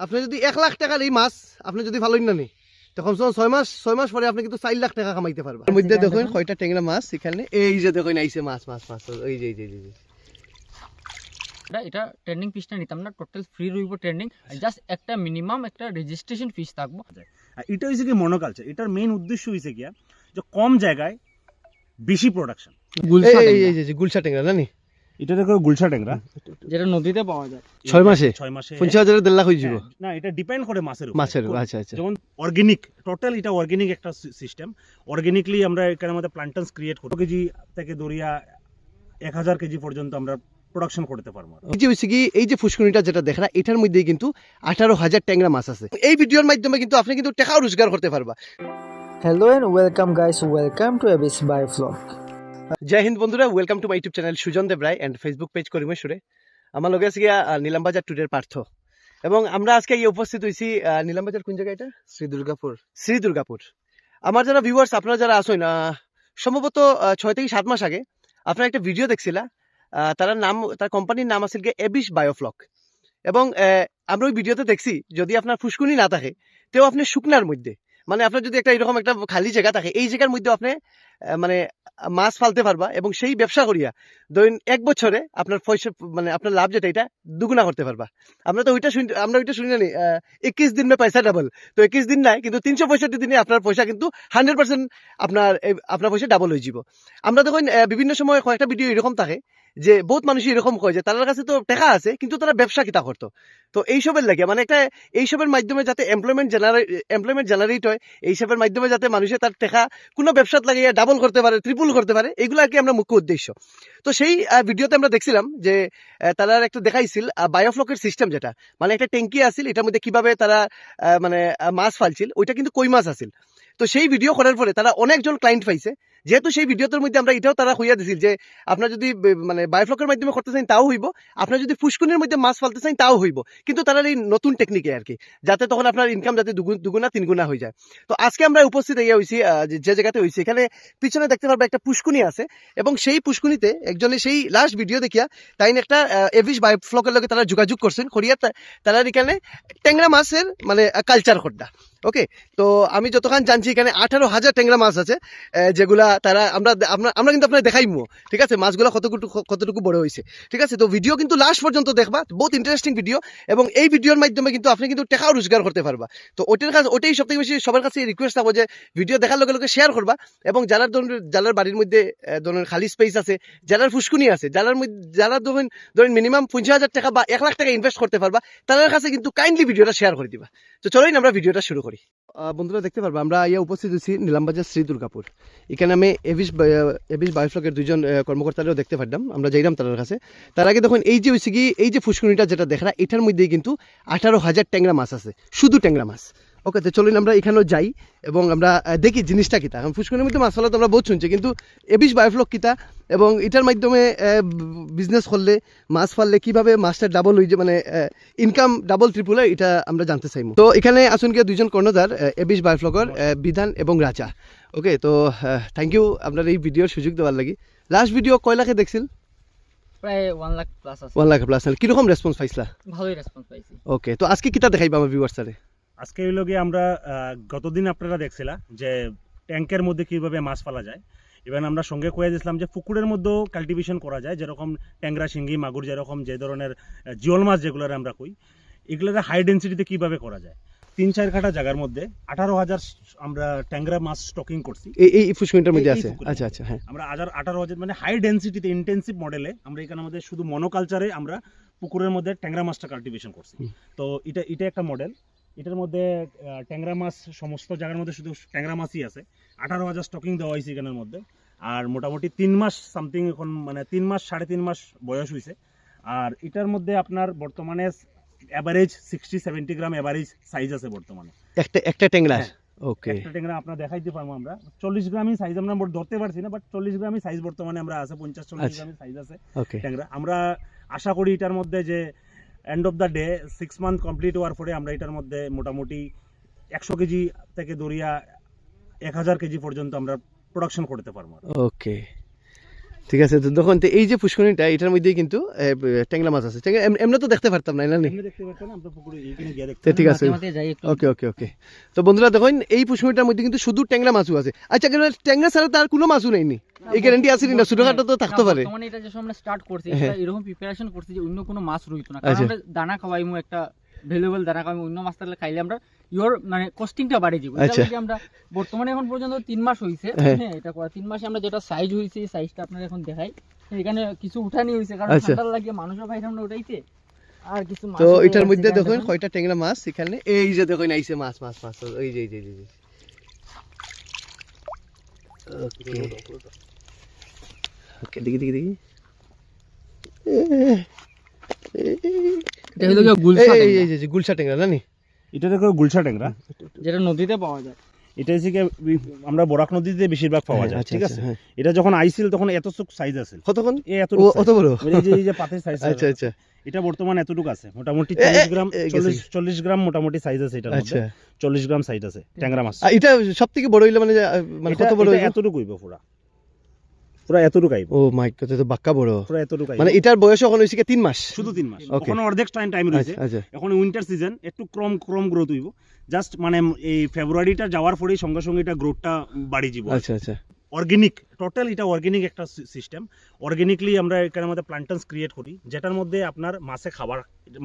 আপনি যদি এক লাখ টাকার এই মাছ আপনি যদি ভালো না নেই তখন ছয় মাস ছয় মাস পরে আপনি কিন্তু চার লাখ টাকা কামাইতে পারবেন। এর মধ্যে দেখুন কয়টা ট্যাংরা মাছ এখানে। এই যে দেখুন আইছে মাছ মাছ মাছ এই যে এই যে এই যে এটা এটা ট্রেন্ডিং ফিসটা নিতাম না টোটাল ফ্রি রইব ট্রেন্ডিং জাস্ট একটা মিনিমাম একটা রেজিস্ট্রেশন ফিস থাকব। আর এটা হয়েছে কি মনোকালচার এটার মেইন উদ্দেশ্য হয়েছে কি যে কম জায়গায় বেশি প্রোডাকশন গুলশা এই- যে- গুলশা ট্যাংরা এটা দেখো গুলশা ট্যাংরা। যেটা নদীতে পাওয়া যায়। ছয় মাসে? ছয় মাসে। পঞ্চাশ হাজারের দেড় লাখ হয়ে যাব। হ্যাঁ, না এটা ডিপেন্ড করে মাছের মাছের আচ্ছা আচ্ছা। যেমন অর্গানিক টোটাল এটা অর্গানিক একটা সিস্টেম অর্গানিকলি আমরা এখানে মধ্যে প্লান্টনস ক্রিয়েট করি। কেজি থেকে দরিয়া এক হাজার কেজি পর্যন্ত আমরা প্রোডাকশন করতে পারব। এই যে হচ্ছে কি এই যে ফুসকুনিটা যেটা দেখা এটার মধ্যেই কিন্তু আঠারো হাজার ট্যাংরা মাছ আছে। এই ভিডিওর মাধ্যমে কিন্তু আপনি কিন্তু টাকাও রোজগার করতে পারবা। Hello welcome guys, welcome to Abyss by Vlog. Jai Hind বন্ধুরা welcome to my YouTube channel Sujan Deb Roy and Facebook page করিমেশ্বরে আমার লগে আছে গিয়া নিলামবাজার টুডের পার্থ। এবং আমরা আজকে এই উপস্থিত হয়েছি নিলামবাজার কোন জায়গা এটা? শ্রী দুর্গাপুর শ্রী দুর্গাপুর আমার যারা ভিউয়ার্স আপনারা যারা আসেন সম্ভবত ছয় থেকে সাত মাস আগে আপনারা একটা ভিডিও দেখছিলা তার নাম তার কোম্পানির নাম আছিল গিয়ে এবিস বায়োফ্লক এবং আমরা ওই ভিডিওতে দেখছি যদি আপনার ফুসকুনি না থাকে তেও আপনি শুকনার মধ্যে। মানে আপনার যদি একটা এরকম একটা খালি জায়গা থাকে এই জায়গার মধ্যে আপনি মানে মাছ ফালতে পারবা এবং সেই ব্যবসা করিয়া ধরুন এক বছরে আপনার পয়সা মানে আপনার লাভ যেটা, এটা দুগুণা করতে পারবা। আমরা তো ওইটা শুনি আমরা ওইটা শুনি জানি একুশ দিন মে পয়সা ডাবল তো একুশ দিন নাই, কিন্তু তিনশো পঁয়ষট্টি দিনে আপনার পয়সা কিন্তু হান্ড্রেড পার্সেন্ট আপনার আপনার পয়সা ডাবল হয়ে যাব আমরা তখন বিভিন্ন সময় কয়েকটা ভিডিও এরকম থাকে যে বহুত মানুষই এরকম কয় যে তার কাছে তো টাকা আছে, কিন্তু তারা ব্যবসা কিতা করতো। তো এইসবের লাগে মানে একটা এইসবের মাধ্যমে যাতে এমপ্লয়মেন্ট জেনারেট এমপ্লয়মেন্ট জেনারেট হয়, এইসবের মাধ্যমে যাতে মানুষে তার টাকা কোনো ব্যবসাত লাগিয়ে ডাবল করতে পারে ট্রিপল করতে পারে এগুলো আর কি আমরা মুখ্য উদ্দেশ্য। তো সেই ভিডিওতে আমরা দেখছিলাম যে তারা একটা দেখাইছিল বায়োফ্লকের সিস্টেম যেটা। মানে একটা ট্যাঙ্কি আছিল, এটার মধ্যে কীভাবে তারা মানে মাছ ফালছিল, ওইটা কিন্তু কই মাছ আছিল। তো সেই ভিডিও করার পরে তারা অনেকজন ক্লায়েন্ট পাইছে যেহেতু সেই ভিডিওটার মধ্যে আমরা এটাও তারা হইয়া দিছিল যে আপনার যদি মানে বায়োফ্লকের মাধ্যমে করতে চান তাও হইব, আপনার যদি ফুসকুনির মধ্যে মাছ ফালতে চান তাও হইব। কিন্তু তারা এই নতুন টেকনিকে আর কি, যাতে তখন আপনার ইনকাম যাতে দুগুণ- তিনগুণা হয়ে যায়। তো আজকে আমরা উপস্থিত হইয়া হয়েছি যে- জায়গাতে হয়েছি এখানে পিছনে দেখতে পারবে একটা পুষ্কুনি আছে এবং সেই পুষ্কুনিতে একজনে সেই লাস্ট ভিডিও দেখিয়া তাই একটা এভিস বায়োফ্লকের লগে তারা যোগাযোগ করছেন, করিয়া তারা এখানে ট্যাংরা মাছের মানে কালচার করডা ওকে তো আমি যতক্ষণ জানছি এখানে আঠারো হাজার ট্যাংরা মাছ আছে যেগুলা তারা আমরা আমরা কিন্তু আপনার দেখাইমো। ঠিক আছে, মাছগুলো কতটুকু কতটুকু বড় হয়েছে ঠিক আছে, তো ভিডিও কিন্তু লাস্ট পর্যন্ত দেখবা, বহুত ইন্টারেস্টিং ভিডিও এবং এই ভিডিওর মাধ্যমে কিন্তু আপনি কিন্তু টাকাও রোজগার করতে পারবা। তো ওইটার কাছে ওটাই সব থেকে বেশি সবার কাছে রিকোয়েস্ট থাকব যে ভিডিও দেখার লগে লগে শেয়ার করবা এবং যারা ধরুন যারা বাড়ির মধ্যে ধরুন খালি স্পেস আছে, যারা ফুসকুনি আছে যারা যারা ধরুন ধরুন মিনিমাম পঞ্চাশ হাজার টাকা বা এক লাখ টাকা ইনভেস্ট করতে পারবা, তাদের কাছে কিন্তু কাইন্ডলি ভিডিওটা শেয়ার করে দিবা। তো চলোই আমরা ভিডিওটা শুরু করি। বন্ধুরা দেখতে পারব, আমরা ইয়া উপস্থিত হয়েছি নীলামবাজার শ্রী দুর্গাপুর। এখানে আমি এভিস এভিস বায়োফ্লকের দুজন কর্মকর্তারাও দেখতে পারতাম আমরা যাইলাম তাদের কাছে। তার আগে দেখুন, এই যে হয়েছে কি, এই যে ফুসকুনিটা যেটা দেখা এটার মধ্যেই কিন্তু আঠারো হাজার ট্যাংরা মাছ আছে, শুধু ট্যাংরা মাছ। ওকে তো চলুন আমরা এখানেও যাই এবং আমরা দেখি জিনিসটা কিতা এখন ফুসকুনির মধ্যে মাছ ফলা তো আমরা বহুত শুনছি কিন্তু এবিস বায়োফ্লক কিতা এবং এটার মাধ্যমে বিজনেস করলে মাছ ফাললে কীভাবে মাছটা ডাবল হয়ে যায় মানে ইনকাম ডাবল ট্রিপল হয় এটা আমরা জানতে চাইব তো এখানে আসুন গিয়ে দুজন কর্ণধার এবিস বায়োফ্লকর বিধান এবং রাজা। ওকে তো থ্যাংক ইউ আপনার এই ভিডিওর সুযোগ দেওয়ার লাগি। লাস্ট ভিডিও কয় লাখে দেখছিল? প্রায় ওয়ান লাখ প্লাস আছে। ওয়ান লাখ প্লাস কীরকম রেসপন্স পাইছিলা? ভালোই রেসপন্স পাইছি। ওকে তো আজকে কিতা দেখাইবা আমার ভিউয়ার্সারে আজকে হইল গিয়ে আমরা গতদিন আপনারা দেখছিলা যে ট্যাঙ্কের মধ্যে কীভাবে মাছ ফেলা যায়। ইভেন আমরা সঙ্গে কয়ে দিয়েছিলাম যে পুকুরের মধ্যেও কাল্টিভেশন করা যায় যেরকম ট্যাংরা শিঙ্গি মাগুর যেরকম যে ধরনের জিওল মাছ যেগুলোর আমরা কই এগুলোর হাই ডেন্সিটিতে কীভাবে করা যায়? তিন চার কাঠা জায়গার মধ্যে আঠারো হাজার আমরা ট্যাংরা মাছ স্টকিং করছি। এই এই মধ্যে এই- এই আছে আচ্ছা আচ্ছা হ্যাঁ। আমরা হাজার আঠারো হাজার মানে হাই ডেন্সিটিতে ইন্টেন্সিভ মডেলে আমরা এখানে আমাদের শুধু মনোকালচারে আমরা পুকুরের মধ্যে ট্যাংরা মাছটা কাল্টিভেশন করছি। তো এটা এটা একটা মডেল এটার মধ্যে ট্যাংরা মাছ সমস্ত জায়গার মধ্যে শুধু ট্যাংরা মাছই আছে। আঠারো হাজার স্টকিং দেওয়া হয়েছে এখানের মধ্যে। আর মোটামুটি তিন মাস সামথিং এখন মানে তিন মাস সাড়ে তিন মাস বয়স হয়েছে। আর এটার মধ্যে আপনার বর্তমানে average sixty seventy gram average size আছে বর্তমানে। একটা একটা ট্যাংরা হ্যাঁ। ওকে একটা ট্যাংরা আপনার দেখাইতে পারব আমরা। চল্লিশ গ্রামই সাইজ আমরা ধরতে পারছি না বাট চল্লিশ গ্রামই সাইজ বর্তমানে আমরা আছে পঞ্চাশ চল্লিশ আচ্ছা। গ্রামের সাইজ আছে ট্যাংরা। আমরা আশা করি এটার মধ্যে যে end of the day six month complete হওয়ার পরে আমরা এটার মধ্যে মোটামুটি একশো কেজি থেকে দরিয়া এক হাজার কেজি পর্যন্ত আমরা প্রোডাকশন করতে পারব। ওকে ঠিক আছে তো দেখুন এই যে পুষ্করিণীটা এটার মধ্যেই কিন্তু ট্যাংরা মাছ আছে। এমনি তো দেখতে পারতাম না না নি? এমনি দেখতে পাচ্ছেন আমরা পুকুরে এইখানে গিয়ে দেখতে তো ঠিক আছে। ওকে ওকে ওকে। তো বন্ধুরা দেখুন এই পুষ্করিণীটার মধ্যে কিন্তু শুধু ট্যাংরা মাছও আছে। আচ্ছা কিন্তু ট্যাংরা ছাড়া তার কোনো মাছও নেই এই গ্যারান্টি আছে না ছোটখাটো তো থাকতে পারে। এটা যে আমরা স্টার্ট করছি হ্যাঁ। এরকম প্রিপারেশন করছি যে অন্য কোনো মাছ রইতো না। আচ্ছা। কারণ আমরা দানা খাওয়াইমু একটা ভ্যালুয়েবল দানা খাওয়াইমু অন্য মাছ থাকলে খাইলে আমরা ইওর মানে কস্টিংটা বাড়িয়ে দিব। এটা আমরা বর্তমানে এখন পর্যন্ত তিন মাস হয়েছে হ্যাঁ। হ্যাঁ এটা করা। তিন মাসে আমরা যেটা সাইজ হয়েছে এই সাইজটা আপনার এখন দেখাই। এখানে কিছু উঠানি হয়েছে কারণ আচ্ছা। ঠান্ডা লাগিয়ে মানুষের ভাই আমরা উঠাইছে আর কিছু মাছ তো এটার মধ্যে দেখুন। কয়টা ট্যাংরা মাছ এখানে। এই যে দেখুন আইছে মাছ মাছ মাছ। এই যে এই যে এই ওকে। দেখি দেখি দেখি। এটা হলো গুলশা এই- যে- গুলশা ট্যাংরা না নি এটা দেখো গুলশা ট্যাংরা। যেটা নদীতে পাওয়া যায়। এটা হচ্ছে কি আমরা বরাক নদীতে বেশিরভাগ পাওয়া হ্যাঁ, যায় আচ্ছা, ঠিক আচ্ছা, আছে? হ্যাঁ। এটা যখন আইছিল তখন এত সাইজ আছে। কতক্ষণ? এই এত অত বড়? এই যে এই যে পাতের সাইজ আচ্ছা আচ্ছা। এটা বর্তমানে এতটুকু আছে। মোটামুটি চল্লিশ গ্রাম চল্লিশ গ্রাম মোটামুটি সাইজ আছে মধ্যে। আচ্ছা। চল্লিশ গ্রাম সাইজ আছে ট্যাংরা মাছ। এটা সব থেকে বড় হইলে মানে মানে এটা কত বড় এতটুকু পুরা। পুরা এতটুকু আইব। ও মাই গড তো বাক্কা বড়। পুরা এতটুকু মানে এটার বয়স এখন হইছে কি তিন মাস? শুধু তিন মাস। এখন অর্ধেক টাইম টাইম রয়েছে আচ্ছা আচ্ছা। এখন উইন্টার সিজন একটু ক্রম ক্রম গ্রোথ হইব। জাস্ট মানে এই ফেব্রুয়ারিটা যাওয়ার পরেই সঙ্গে সঙ্গে এটা গ্রোথটা বাড়ি যাব আচ্ছা আচ্ছা। অর্গানিক টোটাল এটা অর্গানিক একটা সিস্টেম অর্গানিকলি আমরা এখানে মধ্যে প্লান্টনস ক্রিয়েট করি যেটার মধ্যে আপনার মাছে খাবার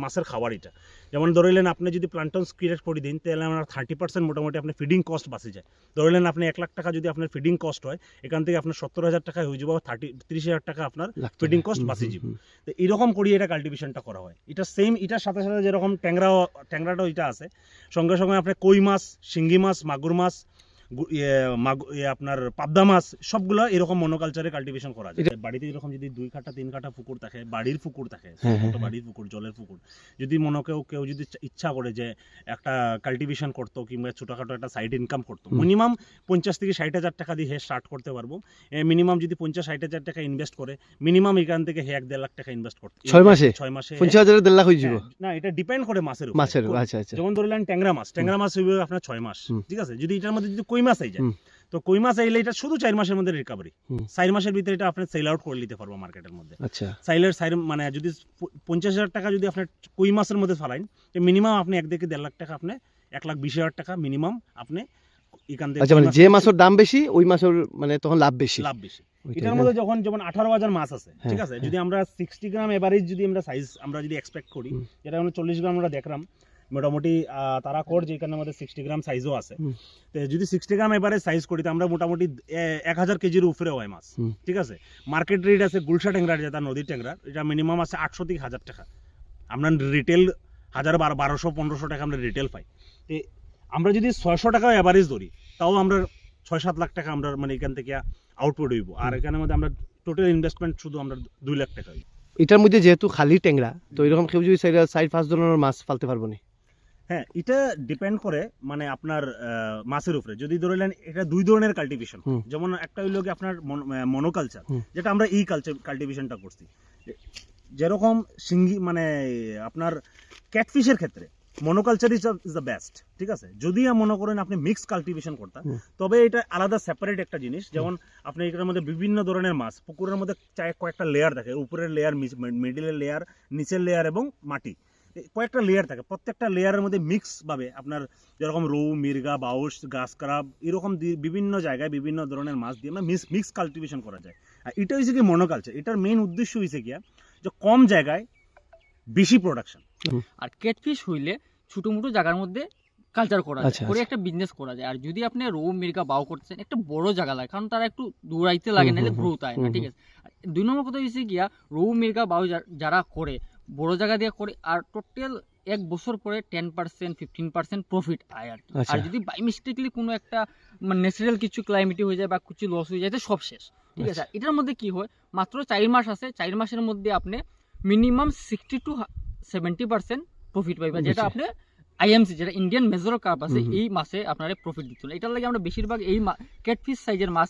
মাছের খাবার এটা। যেমন ধরিলেন আপনি যদি প্লান্টনস ক্রিয়েট করে দিন তাহলে আপনার থার্টি পার্সেন্ট মোটামুটি আপনার ফিডিং কস্ট বাঁচে যায়। ধরিলেন আপনি এক লাখ টাকা যদি আপনার ফিডিং কস্ট হয় এখান থেকে আপনার সত্তর হাজার টাকা হয়ে যাবে থার্টি তিরিশ হাজার টাকা আপনার ফিডিং কস্ট বাঁচি যাব। তো এরকম করি এটা কাল্টিভেশনটা করা হয়। এটা সেম এটার সাথে সাথে যেরকম ট্যাংরা ট্যাংরাটাও এটা আছে। সঙ্গে সঙ্গে আপনার কই মাছ শিঙ্গি মাছ মাগুর মাছ আপনার পাবদা মাছ সবগুলো এরকম মনোকালচারে কাল্টিভেশন করা যায়। বাড়িতে এরকম যদি দুই কাঠা তিন কাঠা পুকুর থাকে বাড়ির পুকুর থাকে হ্যাঁ, হ্যাঁ, ছোট বাড়ির পুকুর জলের পুকুর যদি মনে কেউ কেউ যদি ইচ্ছা করে যে একটা কাল্টিভেশন করতো কিংবা ছোটখাটো একটা সাইড ইনকাম করতো মিনিমাম পঞ্চাশ থেকে ষাট হাজার টাকা দিয়ে হে স্টার্ট করতে পারব। মিনিমাম যদি পঞ্চাশ ষাট হাজার টাকা ইনভেস্ট করে মিনিমাম এখান থেকে হে এক দেড় লাখ টাকা ইনভেস্ট করতে। ছয় মাসে? ছয় মাসে পঞ্চাশ হাজারের দেড় লাখ হয়ে যাব? হ্যাঁ, না এটা ডিপেন্ড করে মাছের। মাছের আচ্ছা আচ্ছা। যেমন ধরলেন ট্যাংরা মাছ ট্যাংরা মাছ হইবে আপনার ছয় মাস ঠিক আছে? যদি এটার মধ্যে যদি কই মাছ আই যায়। তো কই মাছ আইলে এটা শুধু চার মাসের মধ্যে রিকভারি চার মাসের ভিতরে এটা আপনি সেল আউট করে নিতে পারব মার্কেটের মধ্যে। আচ্ছা। সাইলের সাইড মানে যদি পঞ্চাশ হাজার টাকা যদি আপনার কই মাছের মধ্যে ফালাইন তো মিনিমাম আপনি এক থেকে দেড় লাখ টাকা আপনি এক লাখ বিশ হাজার টাকা মিনিমাম আপনি এখান থেকে আচ্ছা মানে যে মাছের দাম বেশি ওই মাছের মানে তখন লাভ বেশি। লাভ বেশি। এটার মধ্যে যখন যেমন আঠারো হাজার মাছ আছে হ্যাঁ, ঠিক আছে? হ্যাঁ। যদি আমরা সিক্সটি গ্রাম এভারেজ যদি আমরা সাইজ আমরা যদি এক্সপেক্ট করি। যেটা আমরা চল্লিশ গ্রাম আমরা দেখলাম মোটামুটি তারা কর যে এখানে আমাদের সিক্সটি গ্রাম সাইজও আছে। তো যদি সিক্সটি গ্রাম এভারেজ সাইজ করি তো আমরা মোটামুটি এক হাজার কেজির উপরে হয় মাছ। ঠিক আছে? মার্কেট রেট আছে গুলশা ট্যাংরার যেটা নদীর ট্যাংরার এটা মিনিমাম আছে আটশো থেকে হাজার টাকা। আমরা রিটেল হাজার বারো বারোশো পনেরোশো টাকা আমরা রিটেল পাই। তো আমরা যদি ছয়শো টাকা এভারেজ ধরি তাও আমরা ছয় সাত লাখ টাকা আমরা মানে এখান থেকে আউটপুট হইব। আর এখানের মধ্যে আমরা টোটাল ইনভেস্টমেন্ট শুধু আমরা দুই লাখ টাকা হইব। এটার মধ্যে যেহেতু খালি ট্যাংরা তো এরকম কেউ যদি চার পাঁচ ধরনের মাছ ফালতে পারব নি? হ্যাঁ এটা ডিপেন্ড করে মানে আপনার মাছের উপরে। যদি ধরলেন এটা দুই ধরনের কাল্টিভেশন যেমন একটা হইল কি আপনার মনোকালচার যেটা আমরা এই কালচার কাল্টিভেশনটা করছি। যেরকম সিঙ্গি মানে আপনার ক্যাটফিশের ক্ষেত্রে monoculture is is the best ঠিক আছে? যদি মনে করেন আপনি মিক্স কাল্টিভেশন করতেন তবে এটা আলাদা সেপারেট একটা জিনিস। যেমন আপনি এটার মধ্যে বিভিন্ন ধরনের মাছ পুকুরের মধ্যে কয়েকটা লেয়ার থাকে উপরের লেয়ার মিডিলের লেয়ার নিচের লেয়ার এবং মাটি। কয়েকটা লেয়ার থাকে। প্রত্যেকটা লেয়ারের মধ্যে মিক্স ভাবে আপনার যেরকম রৌ মির্গা বাউস গাছ কারাব এরকম বিভিন্ন জায়গায় বিভিন্ন ধরনের মাছ দিয়ে আমরা মিক্স মিক্স কাল্টিভেশন করা যায়। আর এটা হচ্ছে কি মনোকালচার এটার মেইন উদ্দেশ্য হয়েছে গিয়া যে কম জায়গায় বেশি প্রোডাকশন আর ক্যাটফিশ হইলে ছোট মোটো জায়গার মধ্যে কালচার করা যায়। আচ্ছা, করে আচ্ছা। একটা বিজনেস করা যায়। আর যদি আপনি রৌ মির্গা বাউ করছেন একটা বড় জায়গা লাগে কারণ তারা একটু দৌড়াইতে লাগে নাহলে গ্রোথ হয় না ঠিক আছে? দুই নম্বর কথা হচ্ছে গিয়া রৌ মির্গা বাউ যারা করে বড় জায়গা দিয়ে করে আর টোটাল এক বছর পরে ten percent fifteen percent profit আয় আর কি। আচ্ছা। আর যদি বাই মিস্টেকলি কোনো একটা মানে ন্যাচারাল কিছু ক্লাইমেটি হয়ে যায় বা কিছু লস হয়ে যায় সব শেষ ঠিক আছে আচ্ছা। এটার মধ্যে কি হয় মাত্র চার মাস আছে চার মাসের মধ্যে আপনি minimum sixty to seventy percent profit পাইবা যেটা। আপনি আইএমসি যেটা ইন্ডিয়ান মেজর কাপ আছে। এই মাসে আপনারা প্রফিট দিচ্ছিল এটার লাগে আমরা বেশিরভাগ এই ক্যাটফিশ সাইজের মাছ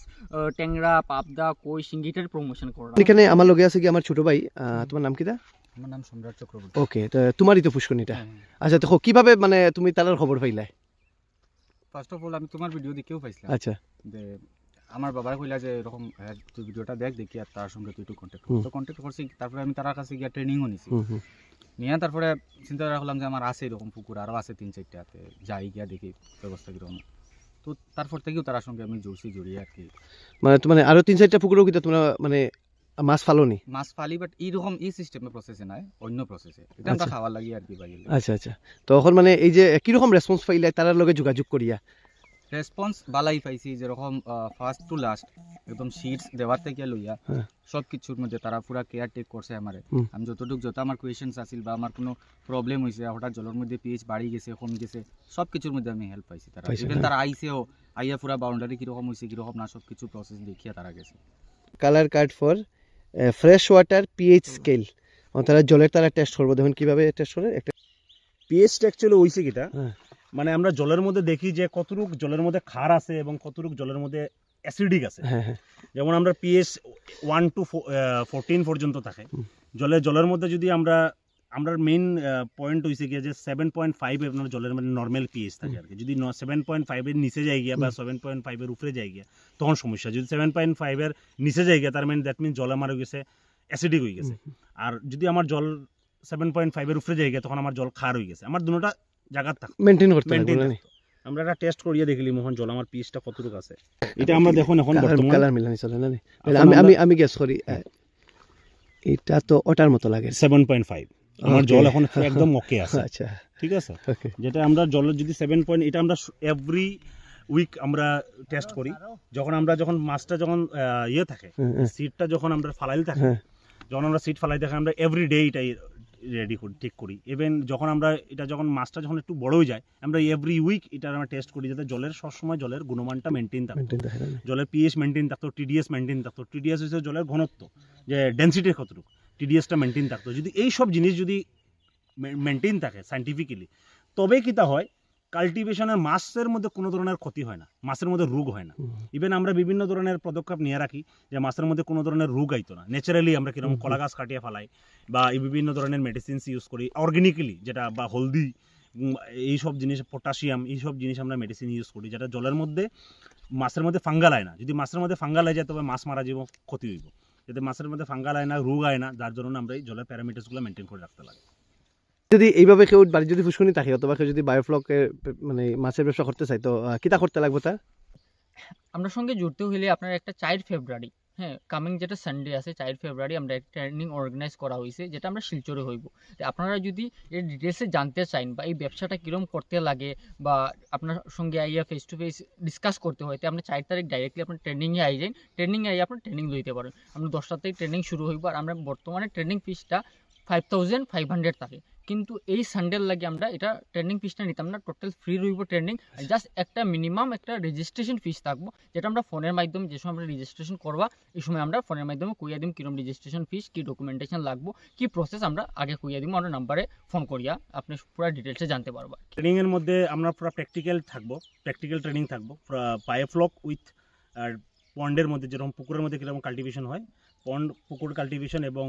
ট্যাংরা পাবদা কই শিঙ্গিটার প্রমোশন করলাম এখানে আমার লগে আছে কি আমার ছোট ভাই তোমার নাম কি দা আমার নাম সম্রাট চক্রবর্তী। ওকে তো তোমারই তো পুষ্করণীটা। আচ্ছা দেখো কীভাবে মানে তুমি তার খবর পাইলাই ফার্স্ট অফ অল আমি তোমার ভিডিও দেখেও পাইছিলাম। আচ্ছা। যে আমার বাবার কইলা যে এরকম হ্যাঁ, তুই ভিডিওটা দেখ দেখি আর তার সঙ্গে তুই একটু কন্ট্যাক্ট তো কন্ট্যাক্ট করছি তারপরে আমি তার কাছে গিয়ে ট্রেনিংও নিছি। নিয়ে তারপরে চিন্তা করলাম যে আমার আছে এরকম পুকুর আরও আছে তিন চারটাতে যাই গিয়া দেখি ব্যবস্থা কীরকম। তো তারপর থেকেও তার সঙ্গে আমি জড়ছি জড়িয়ে আর কি। মানে মানে আরও তিন চারটা পুকুরও কিন্তু তোমরা মানে মাছ ফালোনি মাছ ফালি বাট এইরকম এই সিস্টেমে প্রসেসে নাই অন্য প্রসেসে এটা আমরা আচ্ছা। খাওয়ার লাগি আর কি বাইরে আচ্ছা আচ্ছা তো এখন মানে এই যে কীরকম রেসপন্স পাইলে তার লগে যোগাযোগ করিয়া রেসপন্স বালাই পাইছি যেরকম ফার্স্ট টু লাস্ট একদম শিটস দেওয়ার থেকে লইয়া হ্যাঁ। সব কিছুর মধ্যে তারা পুরা কেয়ার টেক করছে আমারে। আমি যতটুকু যত আমার কোয়েশনস আছিল বা আমার কোনো প্রবলেম হয়েছে হঠাৎ জলের মধ্যে পিএইচ বাড়ি গেছে কমে গেছে সব কিছুর মধ্যে আমি হেল্প পাইছি তারা ইভেন হ্যাঁ। তারা আইসেও আইয়া পুরা বাউন্ডারি কীরকম হয়েছে কীরকম না সব কিছু প্রসেস দেখিয়া তারা গেছে colour card for fresh water pH scale তারা জলের তারা টেস্ট করব। দেখুন কীভাবে টেস্ট করে একটা পিএইচটা অ্যাকচুয়ালি ওইছে কিটা। মানে আমরা জলের মধ্যে দেখি যে কতটুক জলের মধ্যে খার আছে এবং কতটুক জলের মধ্যে অ্যাসিডিক আছে। হ্যাঁ হ্যাঁ। যেমন আমরা পিএইচ ওয়ান টু ফোরটিন পর্যন্ত থাকে। জলে জলের মধ্যে যদি আমরা আমরা মেইন পয়েন্ট হয়েছে গিয়ে যে সেভেন পয়েন্ট ফাইভ আপনার জলের মানে নর্মাল পিএইচ থাকে আর কি। যদি সেভেন পয়েন্ট ফাইভের নিচে যায় গিয়া বা সেভেন পয়েন্ট ফাইভের উপরে যায় গিয়া তখন সমস্যা। যদি সেভেন পয়েন্ট ফাইভের নিচে যায় গিয়া তার মানে দ্যাট মিন জল আমার হয়ে গেছে অ্যাসিডিক হয়ে গেছে। আর যদি আমার জল সেভেন পয়েন্ট ফাইভের উপরে যায় গিয়া তখন আমার জল খার হয়ে গেছে। আমার দুটোটা জায়গার থাকে মেনটেন করতে মেনটেন আমরা একটা টেস্ট করিয়ে দেখলি মোহন জল আমার পিএইচটা কতটুকু আছে? এটা আমরা দেখুন এখন বর্তমানে কালার মিলানি চলে না আমি আমি আমি গেস করি এটা তো ওটার মতো লাগে। সেভেন পয়েন্ট ফাইভ আমার জল এখন একদম ওকে আছে। আচ্ছা। ঠিক আছে? যেটা আমরা জলের যদি সেভেন পয়েন্ট এটা আমরা এভরি উইক আমরা টেস্ট করি। যখন আমরা যখন মাছটা যখন ইয়ে থাকে সিটটা যখন আমরা ফালাইল থাকে হ্যাঁ। যখন আমরা সিট ফালাই থাকে আমরা এভরি ডে এটাই রেডি করি ঠিক করি। ইভেন যখন আমরা এটা যখন মাছটা যখন একটু বড় হয়ে যায় আমরা এভরি উইক এটা আমরা টেস্ট করি যাতে জলের সবসময় জলের গুণমানটা মেনটেন থাকে। জলের পিএইচ মেনটেন থাকতো টিডিএস মেনটেন থাকতো। টিডিএস হচ্ছে জলের ঘনত্ব যে ডেন্সিটি কতটুকু। টিডিএসটা মেনটেন থাকতো। যদি এই সব জিনিস যদি মেনটেন থাকে সাইন্টিফিক্যালি তবে কি তা হয়? কাল্টিভেশনের মাছের মধ্যে কোনো ধরনের ক্ষতি হয় না। মাছের মধ্যে রোগ হয় না। ইভেন আমরা বিভিন্ন ধরনের পদক্ষেপ নিয়ে রাখি যে মাছের মধ্যে কোনো ধরনের রোগ আইতো না। ন্যাচারালি আমরা কীরকম কলা গাছ কাটিয়ে ফেলাই বা এই বিভিন্ন ধরনের মেডিসিনস ইউজ করি। অর্গ্যানিক্যালি যেটা বা হলদি এই সব জিনিস পটাশিয়াম এই সব জিনিস আমরা মেডিসিন ইউজ করি যেটা জলের মধ্যে মাছের মধ্যে ফাঙ্গাল আয় না। যদি মাছের মধ্যে ফাঙ্গাল আয় যায় তবে মাছ মারা যাব ক্ষতি হইব। যাতে মাছের মধ্যে ফাঙ্গাল আয় না রোগ হয় না যার জন্য আমরা এই জলের প্যারামিটার্সগুলো মেনটেন করে রাখতে লাগে যদি এইভাবে কেউ বাড়ি যদি ফুসকুনি থাকে অথবা কেউ যদি বায়োফ্লকে মানে মাছের ব্যবসা করতে চাই তো কী কিতা করতে লাগবে তার? আমরা সঙ্গে জুড়তে হইলে আপনার একটা চার ফেব্রুয়ারি হ্যাঁ কামিং যেটা সানডে আছে, চার ফেব্রুয়ারি আমরা একটা ট্রেনিং অর্গানাইজ করা হয়েছে, যেটা আমরা শিলচরে হইব। আপনারা যদি এর ডিটেলসে জানতে চান বা এই ব্যবসাটা কীরকম করতে লাগে বা আপনার সঙ্গে আইয়া ফেস টু ফেস ডিসকাস করতে হয়, তো আপনি চার তারিখ ডাইরেক্টলি আপনার ট্রেনিংয়ে আই যান ট্রেনিংয়ে আই আপনার ট্রেনিং লইতে পারেন। আমরা দশটা থেকে ট্রেনিং শুরু হইব আর আমরা বর্তমানে ট্রেনিং ফিসটা ফাইভ থাউজেন্ড ফাইভ হান্ড্রেড থাকে। কিন্তু এই সানডের লাগে আমরা এটা ট্রেনিং ফিসটা নিতাম না টোটাল ফ্রি রইব ট্রেনিং জাস্ট একটা মিনিমাম একটা রেজিস্ট্রেশন ফিস থাকব যেটা আমরা ফোনের মাধ্যমে যে সময় আমরা রেজিস্ট্রেশন করবা এই সময় আমরা ফোনের মাধ্যমে কইয়া দিম কিরম রেজিস্ট্রেশন ফিস কি ডকুমেন্টেশন লাগবো কি প্রসেস আমরা আগে কইয়া দিব আমরা নাম্বারে ফোন করিয়া আপনি পুরো ডিটেলসে জানতে পারবা। ট্রেনিংয়ের মধ্যে আমরা পুরো প্র্যাকটিক্যাল থাকব প্র্যাকটিক্যাল ট্রেনিং থাকব পায়ে ফ্লক উইথ আর পন্ডের মধ্যে যেরকম পুকুরের মধ্যে কীরকম কাল্টিভেশন হয় পন্ড পুকুর কাল্টিভেশন এবং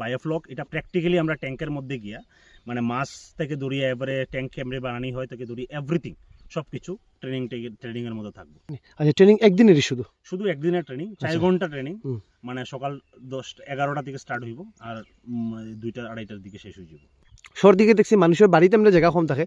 বায়োফ্লক এটা প্র্যাকটিক্যালি আমরা ট্যাঙ্কের মধ্যে গিয়া মানে মাছ থেকে দড়িয়ে এবারে ট্যাঙ্ক ক্যামেরে বানানি হয় থেকে দড়িয়ে এভরিথিং সব কিছু ট্রেনিং ট্রেনিংয়ের মধ্যে থাকব। আচ্ছা ট্রেনিং একদিনেরই শুধু? শুধু একদিনের ট্রেনিং চার আচ্ছা। ঘণ্টা ট্রেনিং মানে সকাল দশটা এগারোটা থেকে স্টার্ট হইব আর দুইটা আড়াইটার দিকে শেষ হয়ে যাব। শহর দিকে দেখছি মানুষের বাড়িতে আমরা জায়গা কম থাকে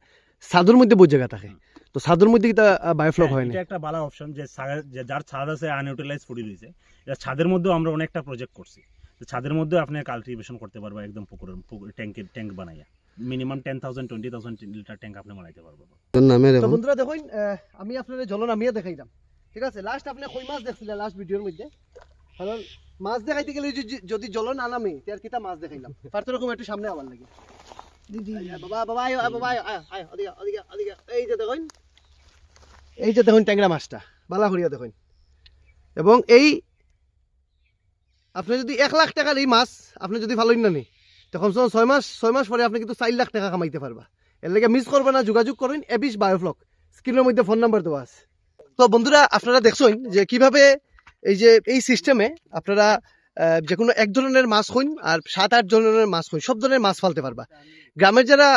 ছাদের মধ্যে বহুত জায়গা থাকে। তো ছাদের মধ্যে কিতা বায়োফ্লক হয় না হ্যাঁ, এটা একটা ভালো অপশন যে যে যার ছাদ আছে আনইউটিলাইজ ফুডি রয়েছে। এটা ছাদের মধ্যেও আমরা অনেকটা প্রজেক্ট করছি। তো ছাদের মধ্যেও আপনি কাল্টিভেশন করতে পারবেন একদম পুকুরের ট্যাঙ্কের ট্যাঙ্ক বানাইয়া। Minimum ten thousand twenty thousand litre tank আপনি বানাইতে পারবেন। তো বন্ধুরা দেখুন আমি আপনাদের জল নামিয়ে দেখাইলাম ঠিক আছে? লাস্ট আপনি কই মাছ দেখছিলেন লাস্ট ভিডিওর মধ্যে? কারণ মাছ দেখাইতে গেলে যদি- জল না নামে তার কিতা মাছ দেখাইলাম। পারতো রকম একটু সামনে আবার লাগে। বাবা বাবা আয় আয়, বাবা আয় আয়, আয় ওদিকে ওদিকে ওদিকে। এই যে দেখুন এই যে দেখুন ট্যাংরা মাছটা বালা করিয়া দেখুন। এবং এই আপনি যদি এক লাখ টাকার এই মাছ আপনি যদি ভালো না নেই সময় ছয় মাস ছয় মাস পরে আপনি কিন্তু চার লাখ টাকা কামাইতে পারবা। এর লাগে মিস করবে না, যোগাযোগ করেন এবিস বায়োফ্লক স্ক্রিনের মধ্যে ফোন নাম্বার দেওয়া আছে। তো বন্ধুরা, আপনারা দেখছেন যে কীভাবে এই যে, এই সিস্টেমে আপনারা যে কোনো এক ধরনের মাছ হইন আর সাত আট ধরনের মাছ হইন, সব ধরনের মাছ ফালতে পারবা। গ্রামের যারা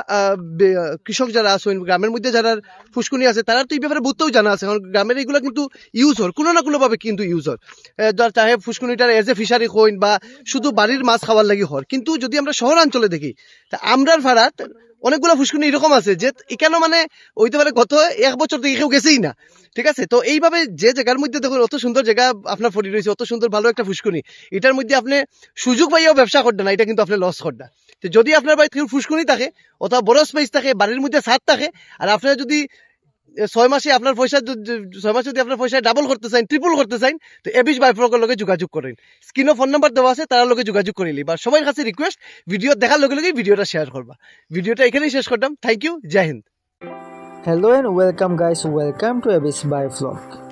কৃষক যারা আছেন গ্রামের মধ্যে যারা ফুসকুনি আছে, তারা তো এই ব্যাপারে বুঝতেও জানা আছে, কারণ গ্রামের এগুলো কিন্তু ইউজ হয় কোনো না কোনো ভাবে কিন্তু ইউজ ধর চাহে ফুসকুনিটার এজ এ ফিশারি হইন বা শুধু বাড়ির মাছ খাওয়ার লাগি হয় কিন্তু যদি আমরা শহরাঞ্চলে দেখি, তা আমরার ভাড়াত অনেকগুলো ফুসকুনি এরকম আছে যে এখানে মানে হইতে পারে গত এক বছর থেকে কেউ গেছেই না। ঠিক আছে? তো এইভাবে যে জায়গার মধ্যে দেখুন, অত সুন্দর জায়গা আপনার ফটি রয়েছে, অত সুন্দর ভালো একটা ফুসকুনি, এটার মধ্যে আপনি সুযোগ পাইয়াও ব্যবসা করবেন না, এটা কিন্তু আপনি লস করবেন তো যদি আপনার বাড়িতে ফুসকুনি থাকে, অথবা বড় স্পেস থাকে, বাড়ির মধ্যে ছাদ থাকে, আর আপনার যদি ছয় মাসে আপনার পয়সা ছয় মাসে যদি আপনার পয়সা ডাবল করতে চান ট্রিপল করতে চান তো এবিস বাইফ্রকের লগে যোগাযোগ করেন। স্ক্রিনও ফোন নাম্বার দেওয়া আছে তার লগে যোগাযোগ করিলি বা সবাই কাছে রিকোয়েস্ট ভিডিও দেখার লগে লগে ভিডিওটা শেয়ার করবা। ভিডিওটা এখানেই শেষ করতাম thank you Jai Hind hello and welcome guys welcome to Abyss by Vlog.